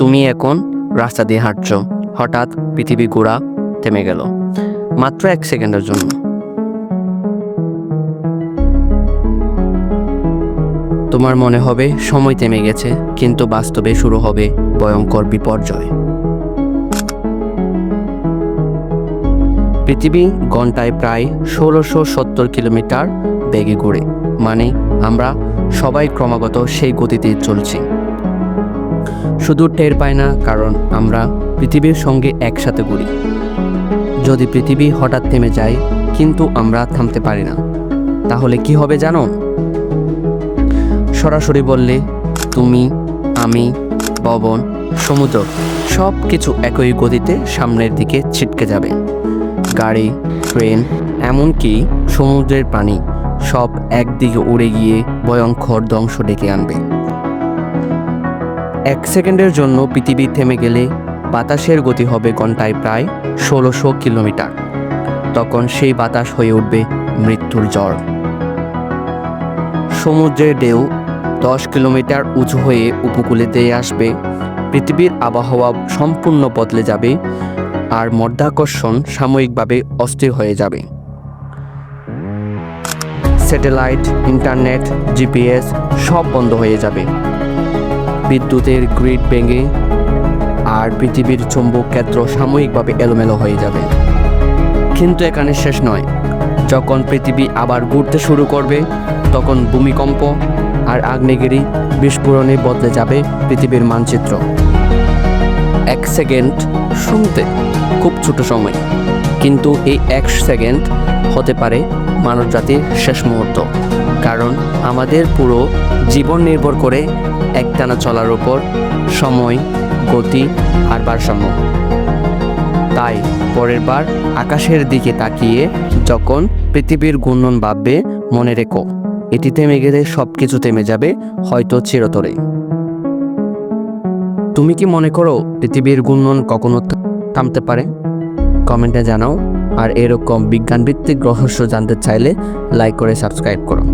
তুমি এখন রাস্তা দিয়ে হাঁটছ। হঠাৎ পৃথিবী ঘোরা থেমে গেল, মাত্র এক সেকেন্ডের জন্য। তোমার মনে হবে সময় থেমে গেছে, কিন্তু বাস্তবে শুরু হবে ভয়ঙ্কর বিপর্যয়। পৃথিবী ঘন্টায় প্রায় ষোলোশো সত্তর কিলোমিটার বেগে ঘুরে মানে আমরা সবাই ক্রমাগত সেই গতিতে চলছি। শুধু টের পায় না, কারণ আমরা পৃথিবীর সঙ্গে একসাথে ঘুরি। যদি পৃথিবী হঠাৎ থেমে যায়, কিন্তু আমরা থামতে পারি না, তাহলে কি হবে জানো? সরাসরি বললে, তুমি, আমি ভবন সমুদ্র সব কিছু একই গতিতে সামনের দিকে ছিটকে যাবে। গাড়ি, ট্রেন, এমনকি সমুদ্রের প্রাণী সব একদিকে উড়ে গিয়ে ভয়ঙ্কর ধ্বংস ডেকে আনবে। এক সেকেন্ডের জন্য পৃথিবী থেমে গেলে বাতাসের গতি হবে ঘন্টায় প্রায় ষোলোশো কিলোমিটার। তখন সেই বাতাস হয়ে উঠবে মৃত্যুর জ্বর সমুদ্রের ঢেউ দশ কিলোমিটার উঁচু হয়ে উপকূলে আসবে। পৃথিবীর আবহাওয়া সম্পূর্ণ বদলে যাবে আর মধ্যাকর্ষণ সাময়িকভাবে অস্থির হয়ে যাবে। স্যাটেলাইট, ইন্টারনেট, জিপিএস সব বন্ধ হয়ে যাবে। বিদ্যুতের গ্রিড ভেঙে আর পৃথিবীর চৌম্বক ক্ষেত্র সাময়িকভাবে এলোমেলো হয়ে যাবে। কিন্তু এখানে শেষ নয়। যখন পৃথিবী আবার ঘুরতে শুরু করবে, তখন ভূমিকম্প আর আগ্নেয়গিরি বিস্ফোরণে বদলে যাবে পৃথিবীর মানচিত্র। এক সেকেন্ড শুনতে খুব ছোট সময়, কিন্তু এই এক সেকেন্ড হতে পারে মানবজাতির শেষ মুহূর্ত। কারণ আমাদের পুরো জীবন নির্ভর করে একটানা চলার উপর সময়, গতি আর ভারসাম্য। তাই পরের বার আকাশের দিকে তাকিয়ে যখন পৃথিবীর ঘূর্ণন ভাববে, মনে রেখো এটি থেমে গেলে সব কিছু থেমে যাবে, হয়তো চিরতরে। তুমি কি মনে করো পৃথিবীর ঘূর্ণন কখনো থামতে পারে? কমেন্টে জানাও, আর এরকম বিজ্ঞানভিত্তিক রহস্য জানতে চাইলে লাইক করে সাবস্ক্রাইব করো।